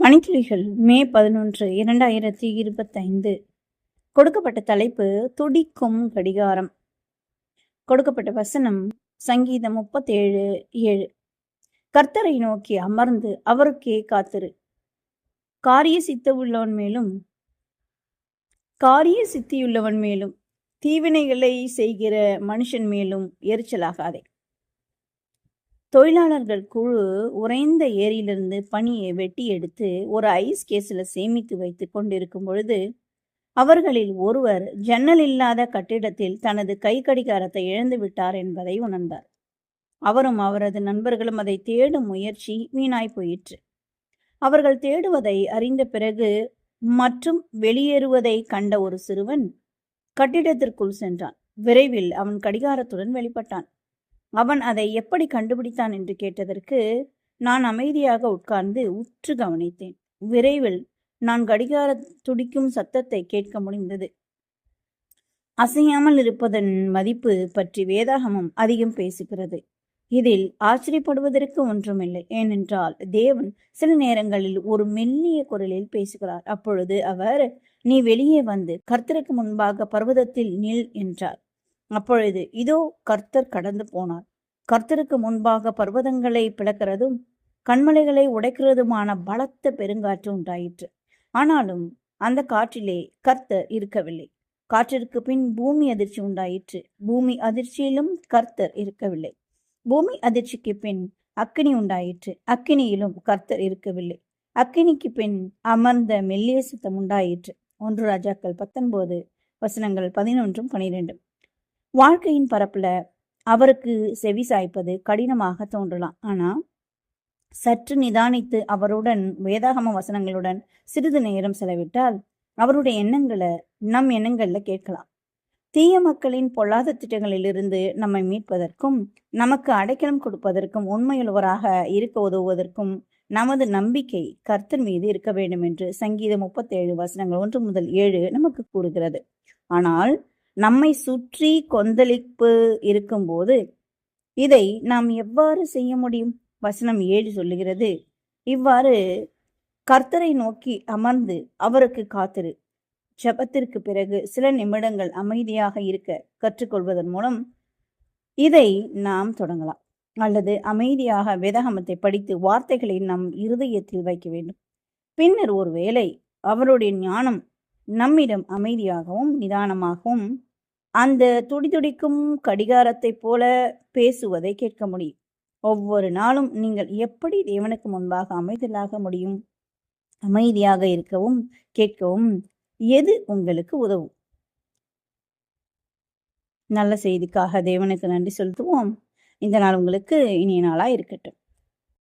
மணித்துளிகள் மே பதினொன்று இரண்டாயிரத்தி இருபத்தைந்து. கொடுக்கப்பட்ட தலைப்பு துடிக்கும் கடிகாரம். கொடுக்கப்பட்ட வசனம் சங்கீதம் முப்பத்தேழு ஏழு. கர்த்தரை நோக்கி அமர்ந்து அவருக்கே காத்திரு. காரிய சித்தவுள்ளவன் மேலும் காரிய சித்தியுள்ளவன் மேலும் தீவினைகளை செய்கிற மனுஷன் மேலும் எரிச்சலாகாதே. தொழிலாளர்கள் குழு உறைந்த ஏரியிலிருந்து பனியை வெட்டி எடுத்து ஒரு ஐஸ் கேஸில் சேமித்து வைத்து கொண்டிருக்கும் பொழுது அவர்களில் ஒருவர் ஜன்னல் இல்லாத கட்டிடத்தில் தனது கை கடிகாரத்தை இழந்து விட்டார் என்பதை உணர்ந்தார். அவரும் அவரது நண்பர்களும் அதை தேடும் முயற்சி வீணாய் போயிற்று. அவர்கள் தேடுவதை அறிந்த பிறகு மற்றும் வெளியேறுவதை கண்ட ஒரு சிறுவன் கட்டிடத்திற்குள் சென்றான். விரைவில் அவன் கடிகாரத்துடன் வெளிப்பட்டான். அவன் அதை எப்படி கண்டுபிடித்தான் என்று கேட்டதற்கு நான் அமைதியாக உட்கார்ந்து உற்று கவனித்தேன். விரைவில் நான் கடிகார துடிக்கும் சத்தத்தை கேட்க முடிந்தது. அசையாமல் இருப்பதன் மதிப்பு பற்றி வேதாகமம் அதிகம் பேசுகிறது. இதில் ஆச்சரியப்படுவதற்கு ஒன்றுமில்லை. ஏனென்றால் தேவன் சில நேரங்களில் ஒரு மெல்லிய குரலில் பேசுகிறார். அப்பொழுது அவர் நீ வெளியே வந்து கர்த்தருக்கு முன்பாக பர்வதத்தில் நில் என்றார். அப்பொழுது இதோ கர்த்தர் கடந்து போனார். கர்த்தருக்கு முன்பாக பர்வதங்களை பிளக்கிறதும் கண்மலைகளை உடைக்கிறதுமான பலத்த பெருங்காற்று உண்டாயிற்று. ஆனாலும் அந்த காற்றிலே கர்த்தர் இருக்கவில்லை. காற்றிற்கு பின் பூமி அதிர்ச்சி உண்டாயிற்று. பூமி அதிர்ச்சியிலும் கர்த்தர் இருக்கவில்லை. பூமி அதிர்ச்சிக்கு பின் அக்கினி உண்டாயிற்று. அக்கினியிலும் கர்த்தர் இருக்கவில்லை. அக்கினிக்கு பின் அமர்ந்த மெல்லிய சுத்தம் உண்டாயிற்று. ஒன்று ராஜாக்கள் பத்தொன்பது வசனங்கள் பதினொன்றும் பனிரெண்டும். வாழ்க்கையின் பரப்பில் அவருக்கு செவி சாய்ப்பது கடினமாக தோன்றலாம். ஆனால் சற்று நிதானித்து அவருடன் வேதாகம வசனங்களுடன் சிறிது நேரம் செலவிட்டால் அவருடைய எண்ணங்களை நம் எண்ணங்களில் கேட்கலாம். தீய மக்களின் பொல்லாத திட்டங்களிலிருந்து நம்மை மீட்பதற்கும் நமக்கு அடைக்கலம் கொடுப்பதற்கும் உண்மையுள்ளவராக இருக்க உதவுவதற்கும் நமது நம்பிக்கை கர்த்தர் மீது இருக்க வேண்டும் என்று சங்கீதம் முப்பத்தேழு வசனங்கள் ஒன்று முதல் ஏழு நமக்கு கூறுகிறது. ஆனால் நம்மை சுற்றி கொந்தளிப்பு இருக்கும்போது இதை நாம் எவ்வாறு செய்ய முடியும்? வசனம் ஏழு சொல்லுகிறது. இவ்வாறு கர்த்தரை நோக்கி அமர்ந்து அவருக்கு காத்திரு. ஜபத்திற்கு பிறகு சில நிமிடங்கள் அமைதியாக இருக்க கற்றுக்கொள்வதன் மூலம் இதை நாம் தொடங்கலாம். அல்லது அமைதியாக வேதகமத்தை படித்து வார்த்தைகளை நம் இருதயத்தில் வைக்க வேண்டும். பின்னர் ஒருவேளை அவருடைய ஞானம் நம்மிடம் அமைதியாகவும் நிதானமாகவும் அந்த துடிதுடிக்கும் கடிகாரத்தைப் போல பேசுவதை கேட்க முடியும். ஒவ்வொரு நாளும் நீங்கள் எப்படி தேவனுக்கு முன்பாக அமைதலாக முடியும்? அமைதியாக இருக்கவும் கேட்கவும் எது உங்களுக்கு உதவும்? நல்ல செய்திக்காக தேவனுக்கு நன்றி செலுத்துவோம். இந்த நாள் உங்களுக்கு இனிய நாளாக இருக்கட்டும்.